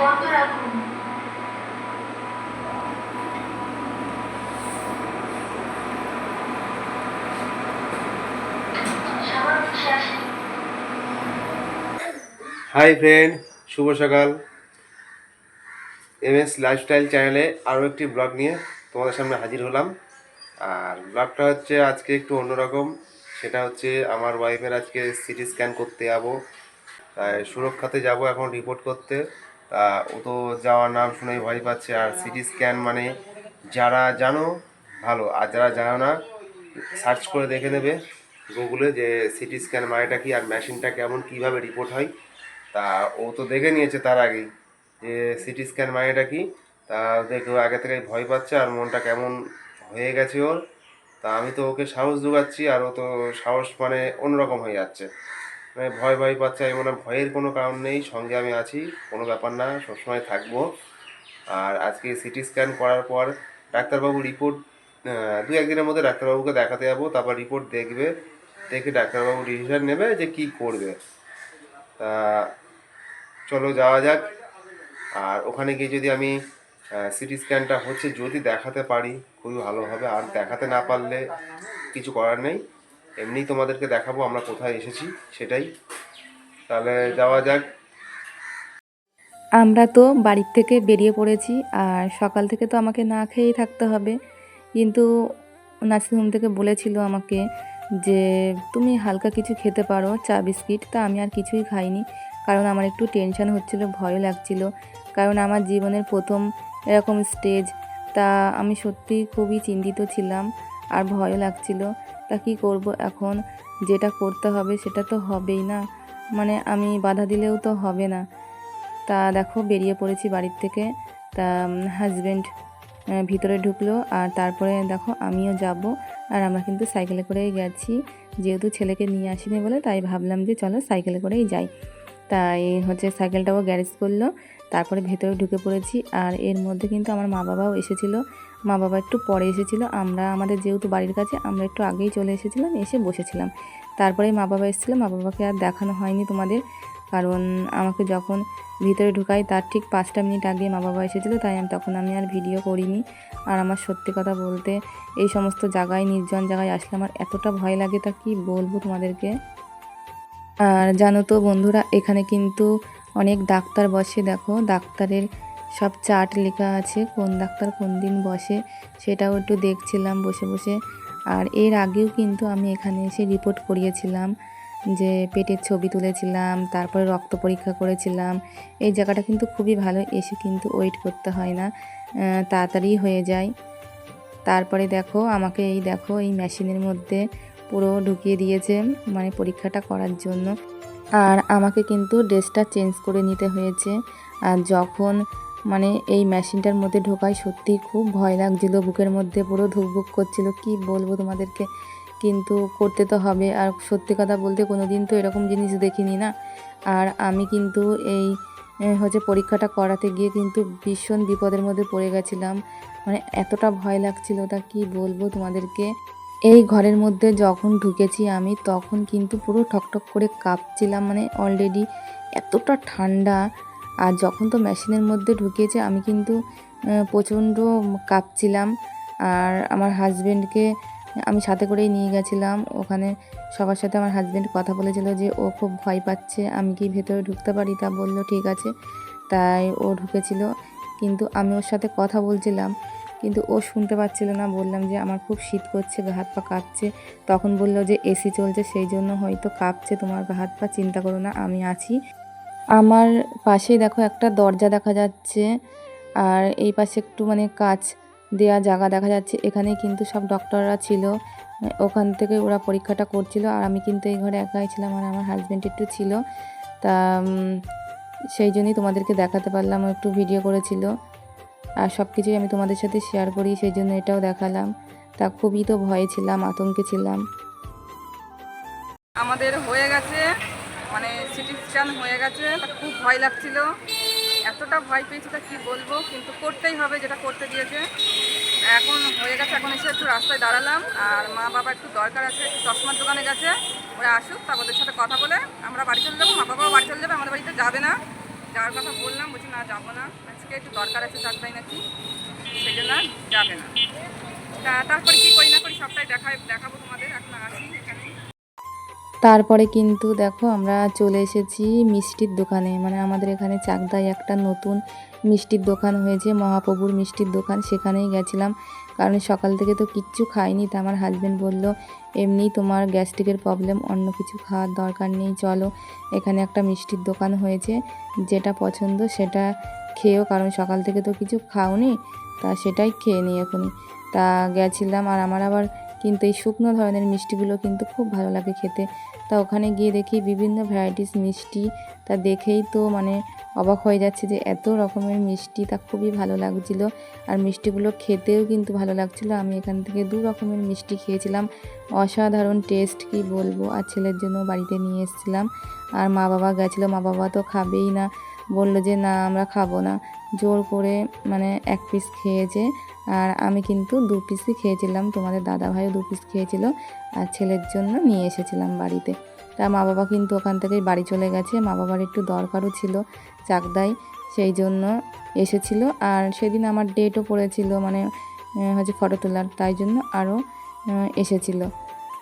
বন্ধ রাখুন। Hi friend শুভ সকাল। এম এস লাইফস্টাইল চ্যানেলে আরও একটি ব্লগ নিয়ে তোমাদের সামনে হাজির হলাম। আর ব্লগটা হচ্ছে আজকে একটু অন্যরকম। সেটা হচ্ছে আমার ওয়াইফের আজকে সিটি স্ক্যান করতে যাব। সুরক্ষাতে যাব এখন রিপোর্ট করতে। তা ও তো যাওয়ার নাম শুনেই ভয় পাচ্ছে। আর সিটি স্ক্যান মানে যারা জানো, ভালো। আর যারা জানো না, সার্চ করে দেখে নেবে গুগলে যে সিটি স্ক্যান মানেটা কি আর মেশিনটা কেমন, কীভাবে রিপোর্ট হয়। তা ও তো দেখে নিয়েছে তার আগেই যে সিটি স্ক্যান মানেটা কি। তা দেখে আগে থেকেই ভয় পাচ্ছে আর মনটা কেমন হয়ে গেছে ওর। তা আমি তো ওকে সাহস যোগাচ্ছি আর ও তো সাহস মানে অন্যরকম হয়ে যাচ্ছে। মানে ভয় ভয় পাচ্ছে, আমি মনে ভয়ের কোনো কারণ নেই, সঙ্গে আমি আছি, কোনো ব্যাপার না, সবসময় থাকব। আর আজকে সিটি স্ক্যান করার পর ডাক্তারবাবু রিপোর্ট দু একদিনের মধ্যে ডাক্তারবাবুকে দেখাতে যাব, তারপর রিপোর্ট দেখবে, দেখে ডাক্তারবাবু ডিসিশন নেবে যে কি করবে। তা চলো যাওয়া যাক। আর ওখানে গিয়ে যদি আমি সিটি স্ক্যানটা হচ্ছে যদি দেখাতে পারি, খুবই ভালো হবে। আর দেখাতে না পারলে কিছু করার নেই। এমনি তোমাদেরকে দেখাবো আমরা কোথায় এসেছি, সেটাই। তাহলে যাওয়া যাক। আমরা তো বাড়ির থেকে বেরিয়ে পড়েছি, আর সকাল থেকে তো আমাকে না খেয়েই থাকতে হবে। কিন্তু নার্সিংহোম থেকে বলেছিল আমাকে যে, তুমি হালকা কিছু খেতে পারো, চা, বিস্কিট। তা আমি আর কিছুই খাইনি, কারণ আমার একটু টেনশন হচ্ছিল ভয় লাগছিল। কারণ আমার জীবনের প্রথম এরকম স্টেজ, তা আমি সত্যি খুবই চিন্তিত ছিলাম। আর ভয়ও লাগছিল। তা কি করব এখন? যেটা করতে হবে সেটা তো হবেই না। মানে আমি বাধা দিলেও তো হবে না। তা দেখো, বেরিয়ে পড়েছি বাড়ির থেকে। তা হাজব্যান্ড ভিতরে ঢুকলো আর তারপরে দেখো আমিও যাব। আর আমরা কিন্তু সাইকেলে করেই গেছি। যেহেতু ছেলেকে নিয়ে আসিনি বলে তাই ভাবলাম যে চলো সাইকেলে করেই যাই। তাই হচ্ছে সাইকেলটাও গ্যারেজ করল। তারপরে ভেতরে ঢুকে পড়েছি আর এর মধ্যে কিন্তু আমার মা বাবাও এসেছিল। মা বাবা একটু পরে এসেছিল। আমরা, আমাদের যেহেতু বাড়ির কাছে, আমরা একটু আগেই চলে এসেছিলাম, এসে বসেছিলাম। তারপরে মা বাবা এসেছিল। মা বাবাকে আর দেখানো হয়নি তোমাদের, কারণ আমাকে যখন ভিতরে ঢুকাই তার ঠিক পাঁচটা মিনিট আগে মা বাবা এসেছিল, তাই আমি তখন আমি আর ভিডিও করিনি। আর আমার সত্যি কথা বলতে, এই সমস্ত জায়গায়, নির্জন জায়গায় আসলে আমার এতটা ভয় লাগে তা কি বলব তোমাদেরকে? আর জানো তো বন্ধুরা, এখানে কিন্তু অনেক ডাক্তার বসে, দেখো। ডাক্তারের সব চার্ট লেখা আছে, কোন ডাক্তার কোন দিন বসে, সেটাও একটু দেখছিলাম বসে বসে। আর এর আগেও কিন্তু আমি এখানে এসে রিপোর্ট করিয়েছিলাম যে পেটের ছবি তুলেছিলাম, তারপরে রক্ত পরীক্ষা করেছিলাম। এই জায়গাটা কিন্তু খুবই ভালো, এসে কিন্তু ওয়েট করতে হয় না তাড়াতাড়ি হয়ে যায়। তারপরে দেখো, আমাকে এই দেখো, এই মেশিনের মধ্যে পুরো ঢুকিয়ে দিয়েছে মানে পরীক্ষাটা করার জন্য। আর আমাকে কিন্তু ড্রেসটা চেঞ্জ করে নিতে হয়েছে। আর যখন মানে এই মেশিনটার মধ্যে ঢোকায় সত্যি খুব ভয় লাগছিল, বুকের মধ্যে পুরো ধুকবুক করছিল, কি বলব তোমাদেরকে? কিন্তু করতে তো হবে। আর সত্যি কথা বলতে কোনো দিন তো এরকম জিনিস দেখিনি না। আর আমি কিন্তু এই হচ্ছে পরীক্ষাটা করাতে গিয়ে কিন্তু ভীষণ বিপদের মধ্যে পড়ে গেছিলাম। মানে এতটা ভয় লাগছিল তা কি বলব তোমাদেরকে? এই ঘরের মধ্যে যখন ঢুকেছি আমি, তখন কিন্তু পুরো ঠকঠক করে কাঁপছিলাম। মানে অলরেডি এতটা ঠান্ডা। আর যখন তো মেশিনের মধ্যে ঢুকিয়েছে আমি কিন্তু প্রচণ্ড কাঁপছিলাম। আর আমার হাজব্যান্ডকে আমি সাথে করেই নিয়ে গেছিলাম। ওখানে সবার সাথে আমার হাজব্যান্ড কথা বলেছিল যে, ও খুব ভয় পাচ্ছে, আমি কি ভেতরে ঢুকতে পারি? তা বলল, ঠিক আছে। তাই ও ঢুকেছিল। কিন্তু আমি ওর সাথে কথা বলছিলাম। কিন্তু ও শুনতে পাচ্ছিল না। বললাম যে, আমার খুব শীত করছে, গা হাত পা কাঁপছে। তখন বলল যে, এসি চলছে, সেই জন্য হয়তো কাঁপছে। তোমার গা হাত পা, চিন্তা করো না, আমি আছি। আমার পাশেই দেখো একটা দরজা দেখা যাচ্ছে, আর এই পাশে একটু মানে কাচ দেয়া জায়গা দেখা যাচ্ছে। এখানে কিন্তু সব ডক্টররা ছিল। ওখান থেকে ওরা পরীক্ষাটা করছিল, আর আমি কিন্তু এই ঘরে একাই ছিলাম, আর আমার হাজব্যান্ড একটু ছিল। তা সেই জন্যই তোমাদেরকে দেখাতে পারলাম একটু ভিডিও করেছিল। আর সব কিছুই আমি তোমাদের সাথে শেয়ার করি সেই জন্য এটাও দেখালাম। তা খুবই তো ভয়ে ছিলাম, আতঙ্কে ছিলাম। আমাদের হয়ে গেছে মানে সিটি স্ক্যান হয়ে গেছে খুব ভয় লাগছিল। এতটা ভয় পেয়েছি তা কী বলব, কিন্তু করতেই হবে যেটা করতে দিয়েছে। এখন হয়ে গেছে, এখন এসে একটু রাস্তায় দাঁড়ালাম, আর মা বাবা একটু দরকার আছে, একটু চশমার দোকানে গেছে, ওরা আসুক, তা ওদের সাথে কথা বলে আমরা বাড়ি চলে যাব, মা বাবাও বাড়ি চলে যাবে, আমাদের বাড়িতে যাবে না। যাওয়ার কথা বললাম, বলছি না, যাব না। আজকে একটু দরকার আছে চাকদাই নাকি সেই জন্য যাবে না। তারপরে কী করি না করি সবটাই দেখাবো তোমাদের, এখন এখানে তারপরে কিন্তু দেখো আমরা চলে এসেছি মিষ্টির দোকানে মানে আমাদের এখানে চাকদায় একটা নতুন মিষ্টির দোকান হয়েছে, মহাপ্রভুর মিষ্টির দোকান, সেখানেই গেছিলাম। কারণ সকাল থেকে তো কিচ্ছু খাইনি, তা আমার হাজব্যান্ড বলল, এমনি তোমার গ্যাস্ট্রিকের প্রবলেম অন্য কিছু খাওয়ার দরকার নেই, চলো। এখানে একটা মিষ্টির দোকান হয়েছে, যেটা পছন্দ সেটা খেয়েও, কারণ সকাল থেকে তো কিছু খাওনি, তা সেটাই খেয়ে নিই এখনই। তা গেছিলাম আর আমার আবার কিন্তু এই শুকনো ধরনের মিষ্টিগুলো কিন্তু খুব ভালো লাগে খেতে। তা ওখানে গিয়ে দেখি বিভিন্ন ভ্যারাইটিস মিষ্টি, তা দেখেই তো মানে অবাক হয়ে যাচ্ছে যে এত রকমের মিষ্টি, তা খুবই ভালো লাগছিল। আর মিষ্টিগুলো খেতেও কিন্তু ভালো লাগছিল। আমি এখান থেকে দু রকমের মিষ্টি খেয়েছিলাম। অসাধারণ টেস্ট কি বলব? আর ছেলের জন্য বাড়িতে নিয়ে এসেছিলাম। আর মা বাবা গেছিল, মা বাবা তো খাবেই না। বলল যে, না, আমরা খাব না। জোর করে মানে এক পিস খেয়েছে। আর আমি কিন্তু দু পিসই খেয়েছিলাম। তোমাদের দাদা ভাইও দু পিস খেয়েছিল। আর ছেলের জন্য নিয়ে এসেছিলাম বাড়িতে। তা মা বাবা কিন্তু ওখান থেকেই বাড়ি চলে গেছে। মা বাবার একটু দরকারও ছিল, চাকদাই সেই জন্য এসেছিল। আর সেদিন আমার ডেটও পড়েছিল মানে হচ্ছে ফটো তোলার। তাই জন্য আরও এসেছিল।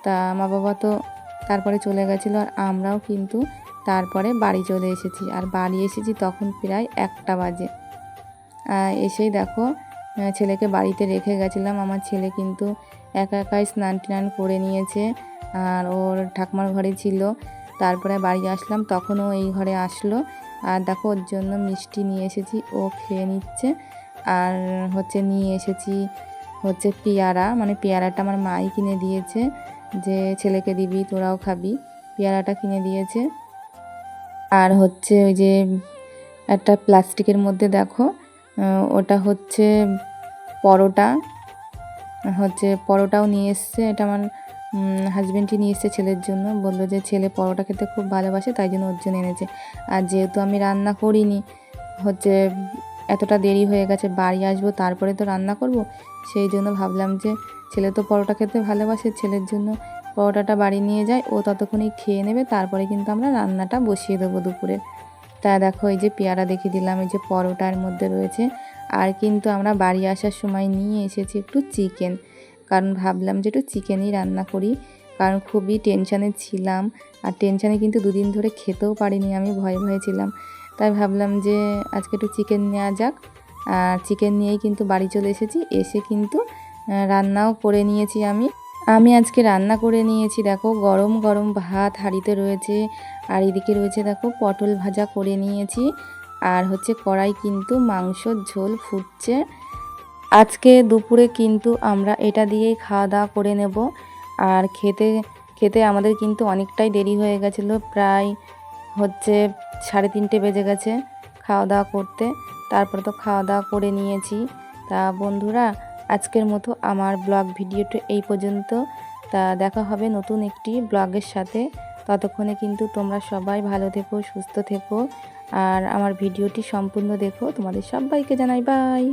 তা মা বাবা তো তারপরে চলে গেছিল। আর আমরাও কিন্তু তারপরে বাড়ি চলে এসেছি। আর বাড়ি এসেছি তখন প্রায় একটা বাজে। এসেই দেখো ছেলেকে বাড়িতে রেখে গেছিলাম। আমার ছেলে কিন্তু একা একাই স্নান টান করে নিয়েছে। আর ওর ঠাকুমার ঘরে ছিল। তারপরে বাড়ি আসলাম, তখনও এই ঘরে আসলো। আর দেখো, ওর জন্য মিষ্টি নিয়ে এসেছি, ও খেয়ে নিচ্ছে। আর হচ্ছে নিয়ে এসেছি হচ্ছে পেয়ারা। মানে পেয়ারাটা আমার মাই কিনে দিয়েছে যে, ছেলেকে দিবি, তোরাও খাবি। পেয়ারাটা কিনে দিয়েছে। আর হচ্ছে ওই যে একটা প্লাস্টিকের মধ্যে দেখো ওটা হচ্ছে পরোটা, হচ্ছে পরোটাও নিয়ে এসছে। এটা আমার হাজব্যান্ডই নিয়ে এসছে ছেলের জন্য। বলল যে ছেলে পরোটা খেতে খুব ভালোবাসে, তাই জন্য ওর জন্য এনেছে। আর যেহেতু আমি রান্না করিনি, হচ্ছে এতটা দেরি হয়ে গেছে, বাড়ি আসব, তারপরে তো রান্না করব। সেই জন্য ভাবলাম যে ছেলে তো পরোটা খেতে ভালোবাসে, ছেলের জন্য পরোটাটা বাড়ি নিয়ে যায়, ও ততক্ষণই খেয়ে নেবে, তারপরে কিন্তু আমরা রান্নাটা বসিয়ে দেবো দুপুরে। তা দেখো, এই যে পেয়ারা দেখিয়ে দিলাম, এই যে পরোটার মধ্যে রয়েছে। আর কিন্তু আমরা বাড়ি আসার সময় নিয়ে এসেছি একটু চিকেন। কারণ ভাবলাম যে একটু চিকেনই রান্না করি, কারণ খুবই টেনশানে ছিলাম। আর টেনশানে কিন্তু দুদিন ধরে খেতেও পারিনি, আমি ভয়ে ভয়ে ছিলাম। তাই ভাবলাম যে আজকে একটু চিকেন নেওয়া যাক। আর চিকেন নিয়েই কিন্তু বাড়ি চলে এসেছি, এসে কিন্তু রান্নাও করে নিয়েছি আমি। আমি আজকে রান্না করে নিয়েছি, দেখো, গরম গরম ভাত হাঁড়িতে রয়েছে, আর এদিকে রয়েছে, দেখো, পটল ভাজা করে নিয়েছি, আর হচ্ছে কড়াই কিন্তু মাংসর ঝোল ফুটছে। আজকে দুপুরে কিন্তু আমরা এটা দিয়েই খাওয়া দাওয়া করে নেব, আর খেতে খেতে আমাদের কিন্তু অনেকটাই দেরি হয়ে গেছিল, প্রায় হচ্ছে সাড়ে তিনটে বেজে গেছে খাওয়া দাওয়া করতে, তারপরে তো খাওয়া দাওয়া করে নিয়েছি। তা বন্ধুরা আজকের মতো আমার ব্লগ ভিডিওটা এই পর্যন্ত। তা দেখা হবে নতুন একটি ব্লগের সাথে। ততক্ষণে কিন্তু তোমরা সবাই ভালো থেকো, সুস্থ থেকো। আর আমার ভিডিওটি সম্পূর্ণ দেখো। তোমাদের সবাইকে জানাই বাই